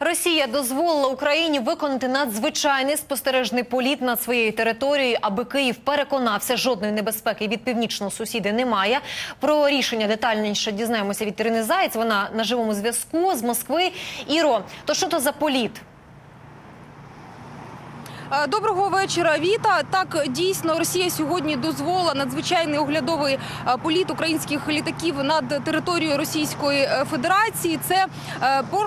Росія дозволила Україні виконати надзвичайний спостережний політ над своєю територією, аби Київ переконався, жодної небезпеки від північного сусіда немає. Про рішення детальніше дізнаємося від Ірини Заєць. Вона на живому зв'язку з Москви. Іро, то що то за політ? Е, Доброго вечора, Віта. Так дійсно Росія сьогодні дозволила надзвичайний оглядовий е, політ українських літаків над територією Російської е, Федерації. Це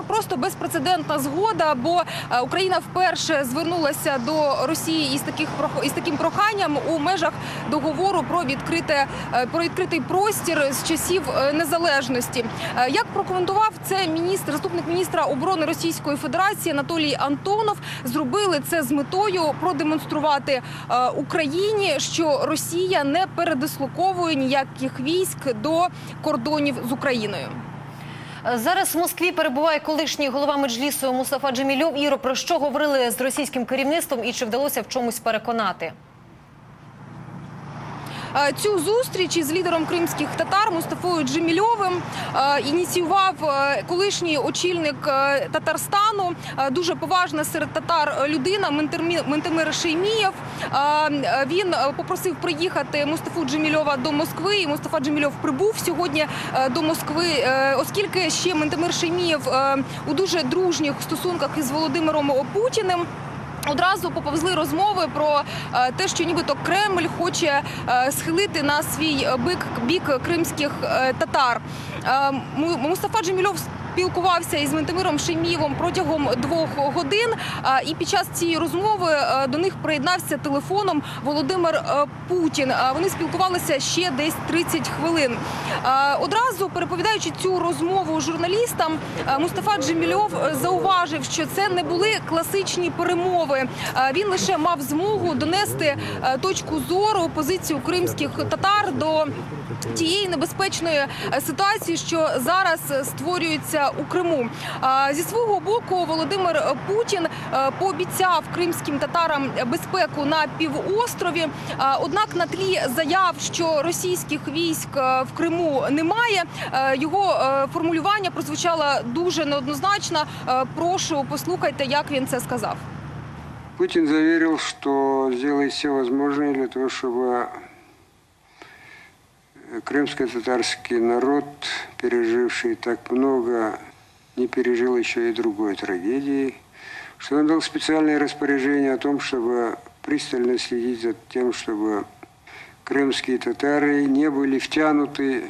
просто безпрецедентна згода, бо Україна вперше звернулася до Росії із таких із таким проханням у межах договору про відкрите про відкритий простір з часів незалежності. Як прокоментував це міністр, заступник міністра оборони Російської Федерації Анатолій Антонов, зробили це з метою продемонструвати е, Україні, що Росія не передислоковує ніяких військ до кордонів з Україною. Зараз в Москві перебуває колишній голова меджлісу Мустафа Джемільов. Іро, про що говорили з російським керівництвом і чи вдалося в чомусь переконати? Е, Цю зустріч із лідером кримських татар Мустафою Джемільовим е, ініціював е, колишній очільник Татарстану, дуже поважна серед татар людина Ментемир Шеймієв. Він попросив приїхати Мустафу Джемільова до Москви. І Мустафа Джемільов прибув сьогодні до Москви, оскільки ще Ментемир Шеймієв у дуже дружніх стосунках із Володимиром Путіним. Одразу поповзли розмови про е, те, що нібито Кремль хоче е, схилити на свій бік бік кримських е, татар. Му- Мустафа Джемільов спілкувався із Ментимиром Шеймієвом протягом двох годин. І під час цієї розмови е, до них приєднався телефоном Володимир е, Путін. Вони спілкувалися ще десь 30 хвилин. Одразу переповідаючи цю розмову журналістам, е, Мустафа Джемільов зауважив, що це не були класичні перемови. Він лише мав змогу донести точку зору, позицію кримських татар до тієї небезпечної е, ситуації, що зараз створюється у Криму. Зі свого боку, Володимир Путін е, пообіцяв кримським татарам безпеку на півострові. Однак на тлі заяв, що російських військ е, в Криму немає, його формулювання прозвучало дуже неоднозначно. Прошу послухайте, як він це сказав. Путин заверил, что сделает все возможное для того, чтобы крымско-татарский народ, переживший так много, не пережил еще и другой трагедии, что он дал специальное распоряжение о том, чтобы пристально следить за тем, чтобы крымские татары не были втянуты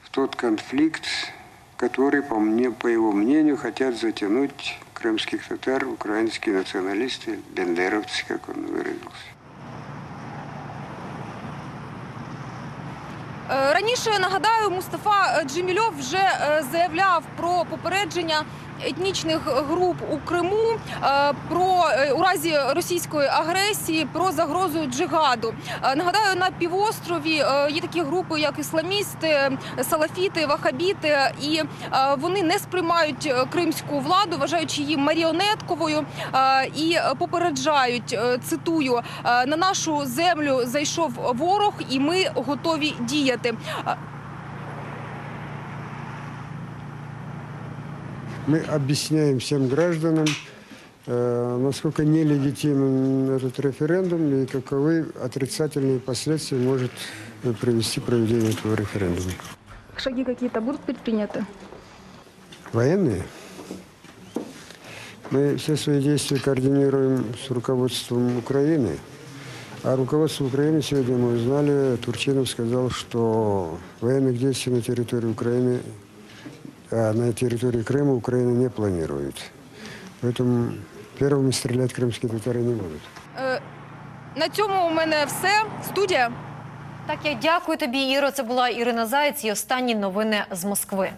в тот конфликт, который, по, мне, по его мнению, хотят затянуть крымских татар, украинские националисты, бендеровцы, как он выразился. Раніше нагадаю, Мустафа Джемільов вже е, заявляв про попередження етнічних груп у Криму е, про е, у разі російської агресії про загрозу джигаду. Е, Нагадаю, на півострові є такі групи, як ісламісти, салафіти, вахабіти, і вони не сприймають кримську владу, вважаючи її маріонетковою і попереджають. Цитую на нашу землю зайшов ворог, і ми готові діяти. Мы объясняем всем гражданам, э, насколько нелегитимен этот референдум и каковы отрицательные последствия может э, привести проведение этого референдума. Шаги какие-то будут предприняты? Военные? Мы все свои действия координируем с руководством Украины. А руководство Украины сегодня мы узнали, Турчинов сказал, что военных действий на территории Украины, а на территории Крыма Украина не планирует. Поэтому первыми стрелять крымские татары не будут. Е, На цьому у мене все. Студія. Так, я дякую тобі, Іро. Це була Ірина Заєць і останні новини з Москви.